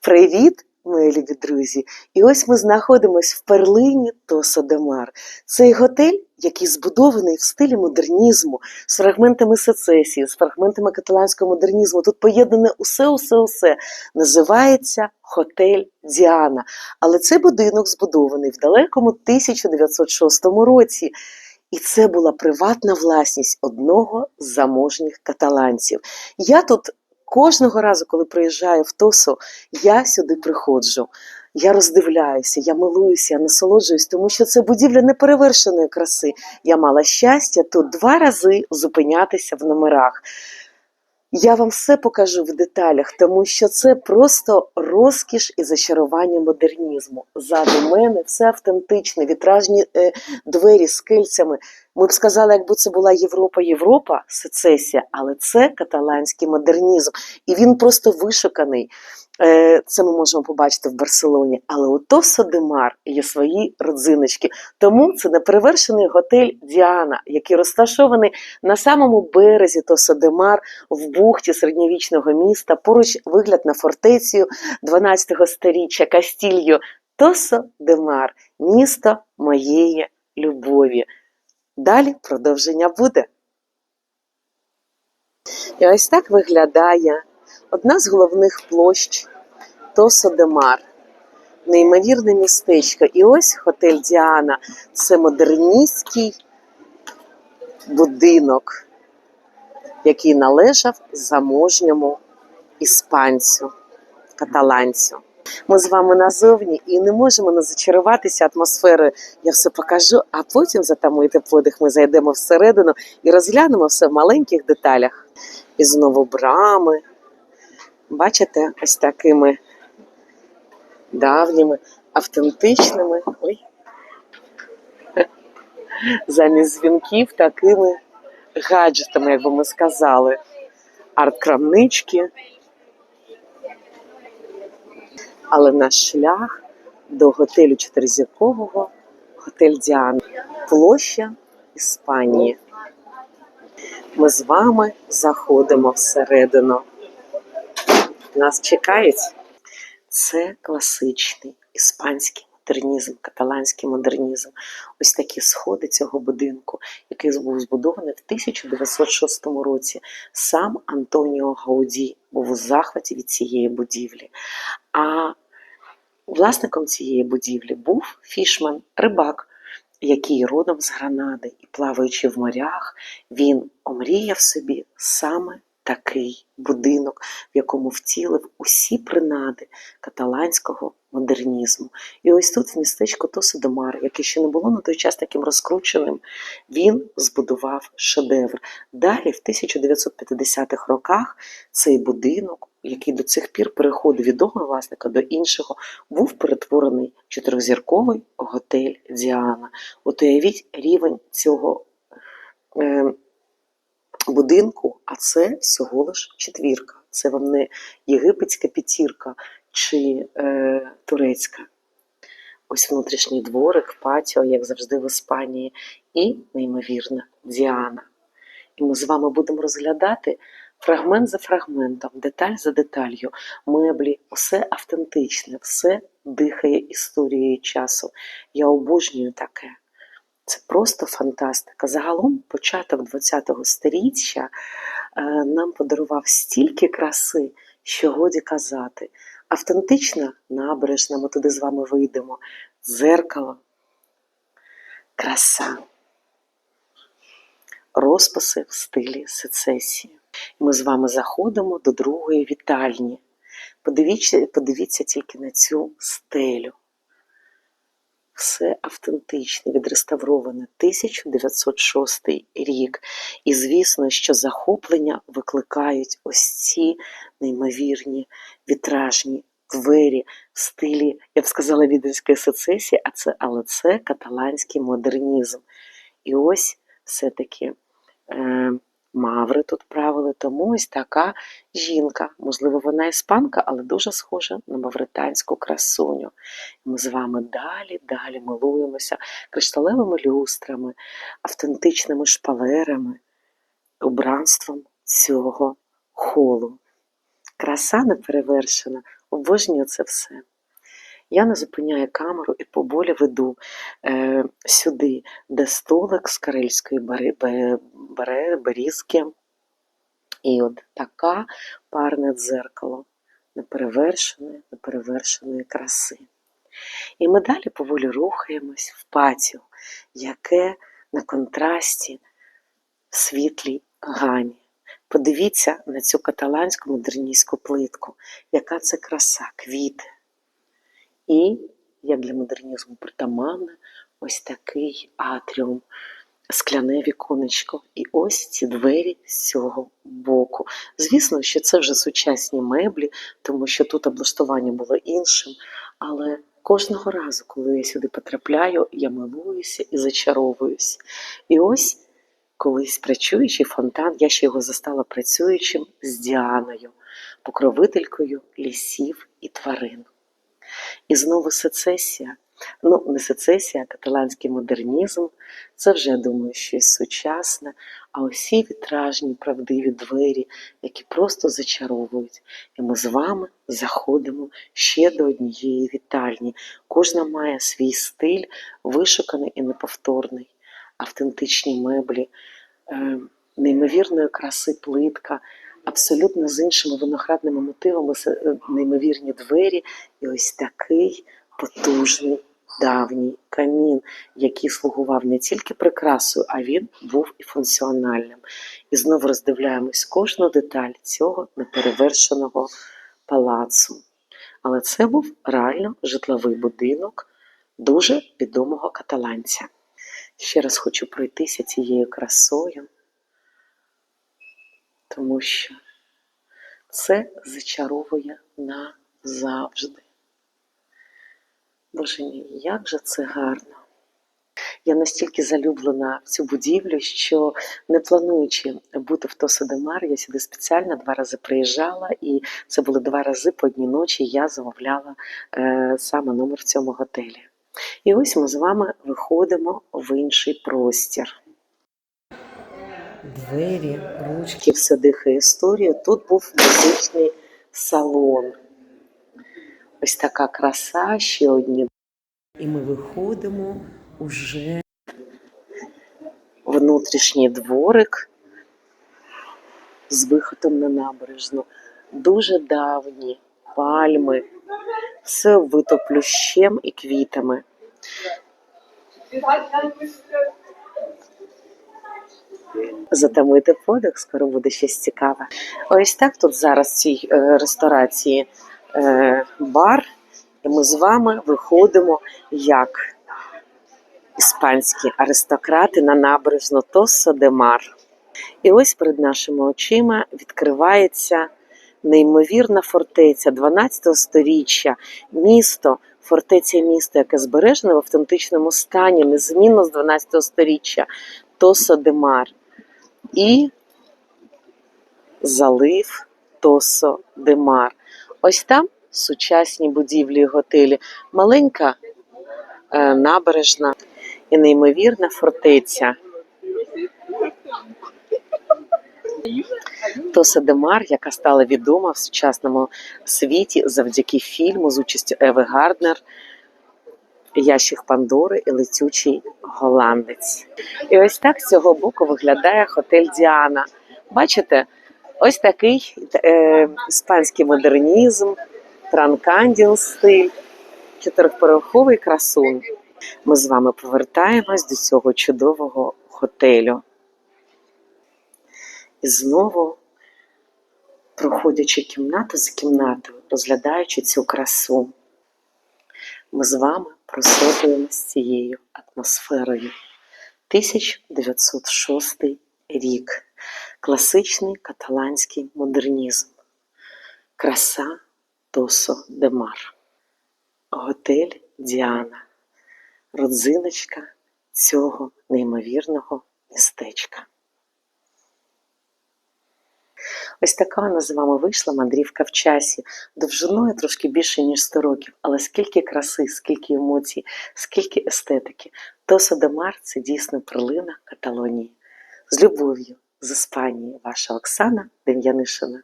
Привіт, мої любі друзі! І ось ми знаходимося в перлині Тосо де. Цей готель, який збудований в стилі модернізму, з фрагментами сецесії, з фрагментами каталанського модернізму. Тут поєднане усе, усе, усе. Називається Готель Діана. Але цей будинок збудований в далекому 1906 році. І це була приватна власність одного з заможніх каталанців. Я тут кожного разу, коли приїжджаю в Тосо, я сюди приходжу. Я роздивляюся, я милуюся, я насолоджуюсь, тому що це будівля неперевершеної краси. Я мала щастя тут два рази зупинятися в номерах. Я вам все покажу в деталях, тому що це просто розкіш і зачарування модернізму. Ззаду мене все автентичне, вітражні е, двері з кильцями. Ми б сказали, якби це була Європа, Європа, сецесія, але це каталанський модернізм. І він просто вишуканий. Е, Це ми можемо побачити в Барселоні. Але у Тосо де є свої родзиночки. Тому це неперевершений готель Діана, який розташований на самому березі Тосо де в бухті середньовічного міста. Поруч вигляд на фортецію 12-го сторіччя Кастільо Тосо де Мар, місто моєї любові. Далі продовження буде. І ось так виглядає одна з головних площ Тосо де Мар. Неймовірне містечко. І ось готель Діана. Це модерністський будинок, який належав заможньому іспанцю, каталанцю. Ми з вами назовні і не можемо не зачаруватися атмосферою. Я все покажу, а потім затамуєте подих, ми зайдемо всередину і розглянемо все в маленьких деталях. І знову брами. Бачите, ось такими давніми, автентичними. Ой. Замість дзвінків такими гаджетами, як би ми сказали. Арт-крамнички. Але наш шлях до готелю чотиризіркового готель Діана. Площа Іспанії. Ми з вами заходимо всередину. Нас чекають. Це класичний іспанський модернізм, каталанський модернізм. Ось такі сходи цього будинку, який був збудований в 1906 році. Сам Антоніо Гауді був у захваті від цієї будівлі. А власником цієї будівлі був фішман, рибак, який родом з Гранади і плаваючи в морях, він омріяв собі саме такий будинок, в якому втілив усі принади каталанського модернізму. І ось тут, в містечку Тосо де Мар, яке ще не було на той час таким розкрученим, він збудував шедевр. Далі, в 1950-х роках, цей будинок, який до цих пір переходив від одного власника до іншого, був перетворений в чотиризірковий готель Діана. От уявіть рівень цього. Е, будинку, а це всього лиш четвірка. Це вам не єгипетська п'ятірка чи е, турецька. Ось внутрішній дворик, патіо, як завжди в Іспанії, і, неймовірна, Діана. І ми з вами будемо розглядати фрагмент за фрагментом, деталь за деталью, меблі, все автентичне, все дихає історією часу. Я обожнюю таке. Це просто фантастика. Загалом, початок ХХ століття е, нам подарував стільки краси, що годі казати. Автентична набережна, ми туди з вами вийдемо, дзеркало, краса, розписи в стилі сецесії. Ми з вами заходимо до другої вітальні. Подивіться, подивіться тільки на цю стелю все автентичне, відреставроване 1906 рік. І звісно, що захоплення викликають ось ці неймовірні вітражні двері в стилі, я б сказала, віденської сецесії, а це, але це каталанський модернізм. І ось все-таки. Е, Маври тут правили, тому ось така жінка. Можливо, вона іспанка, але дуже схожа на мавританську красуню. Ми з вами далі, далі милуємося кришталевими люстрами, автентичними шпалерами, убранством цього холу. Краса неперевершена. Обожнюю це все. Я не зупиняю камеру і поволі веду е, сюди, де столик з карельської берізки. І от така парне дзеркало неперевершеної, неперевершеної краси. І ми далі поволі рухаємось в патіо, яке на контрасті в світлій гамі. Подивіться на цю каталанську модерністську плитку, яка це краса, квіти. І, як для модернізму притаманне, ось такий атріум, скляне віконечко. І ось ці двері з цього боку. Звісно, що це вже сучасні меблі, тому що тут облаштування було іншим. Але кожного разу, коли я сюди потрапляю, я милуюся і зачаровуюсь. І ось колись працюючий фонтан, я ще його застала працюючим з Діаною, покровителькою лісів і тварин. І знову сецесія. Ну, не сецесія, а каталанський модернізм. Це вже, думаю, щось сучасне. А усі вітражні, правдиві двері, які просто зачаровують. І ми з вами заходимо ще до однієї вітальні. Кожна має свій стиль, вишуканий і неповторний, автентичні меблі, е, неймовірної краси плитка, абсолютно з іншими виноградними мотивами, е, неймовірні двері, і ось такий потужний давній камін, який слугував не тільки прикрасою, а він був і функціональним. І знову роздивляємось кожну деталь цього неперевершеного палацу. Але це був реально житловий будинок дуже відомого каталанця. Ще раз хочу пройтися цією красою, тому що це зачаровує назавжди. Боже мій, як же це гарно! Я настільки залюблена в цю будівлю, що не плануючи бути в Тосо-де-Мар, я сюди спеціально два рази приїжджала, і це були два рази по одній ночі. Я замовляла е, саме номер в цьому готелі. І ось ми з вами виходимо в інший простір. Двері, ручки, все дихає історію. Тут був музичний салон. Ось така краса, ще одні. І ми виходимо уже внутрішній дворик з виходом на набережну. Дуже давні пальми, все вбито плющем і квітами. Затамуйте подих, скоро буде щось цікаве. Ось так тут зараз в цій е, ресторації е, бар, і ми з вами виходимо як іспанські аристократи на набережну Тоссо де Мар. І ось перед нашими очима відкривається неймовірна фортеця 12 сторіччя, місто, фортеця місто, яке збережене в автентичному стані, незмінно з 12 сторіччя, Тосо де Мар. І залив Тосо де Мар. Ось там сучасні будівлі і готелі, маленька е, набережна і неймовірна фортеця. Тоса Демар, яка стала відома в сучасному світі завдяки фільму з участю Еви Гарднер, Ящик Пандори і летючий голландець. І ось так з цього боку виглядає готель Діана. Бачите, ось такий е, іспанський модернізм, транканділ стиль, чотирьохповерховий красун. Ми з вами повертаємось до цього чудового готелю. І знову, проходячи кімнату за кімнатою, розглядаючи цю красу, ми з вами просотуємо з цією атмосферою. 1906 рік. Класичний каталанський модернізм. Краса Тосо де Мар. Готель Діана. Родзиночка цього неймовірного містечка. Ось така нас з вами вийшла мандрівка в часі, довжиною трошки більше, ніж 100 років, але скільки краси, скільки емоцій, скільки естетики. Тоса де Мар – це дійсно прилина Каталонії. З любов'ю з Іспанії, ваша Оксана Дем'янишина.